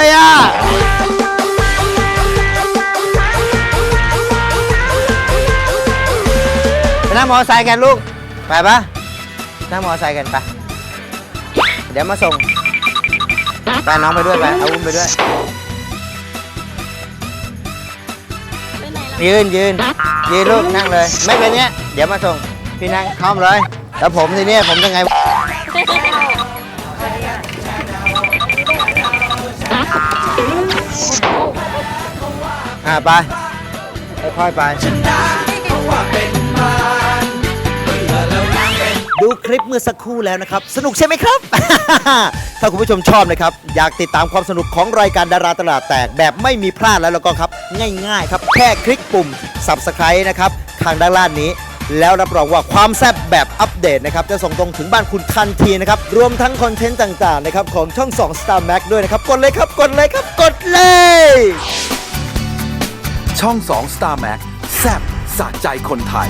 ลยอะไปนั่งมอไซค์กันลูก ไปปะนั่งมอไซค์กันไป เดี๋ยวมาส่ง ไปน้องไปด้วยไป เอาอุ้มไปด้วย ยืนยืนยืนลูกนั่งเลย ไม่เป็นเนี้ย เดี๋ยวมาส่ง พี่นั่งพร้อมเลย แล้วผมทีเนี้ยผมจะไง อ่าไปค่อยๆไป ดูคลิปเมื่อสักครู่แล้วนะครับ สนุกใช่ไหมครับ ถ้าคุณผู้ชมชอบนะครับ อยากติดตามความสนุกของรายการดาราตลาดแตกแบบไม่มีพลาดแล้วแล้วก็ครับ ง่ายๆครับ แค่คลิกปุ่ม subscribe นะครับทางด้านล่างนี้ แล้วรับรองว่าความแซ่บแบบอัปเดตนะครับ จะส่งตรงถึงบ้านคุณทันทีนะครับ รวมทั้งคอนเทนต์ต่างๆนะครับของช่อง 2 Star Max ด้วยนะครับ กดเลยครับ กดเลยครับ กดเลย ช่อง 2 Star Max แซบสะใจคนไทย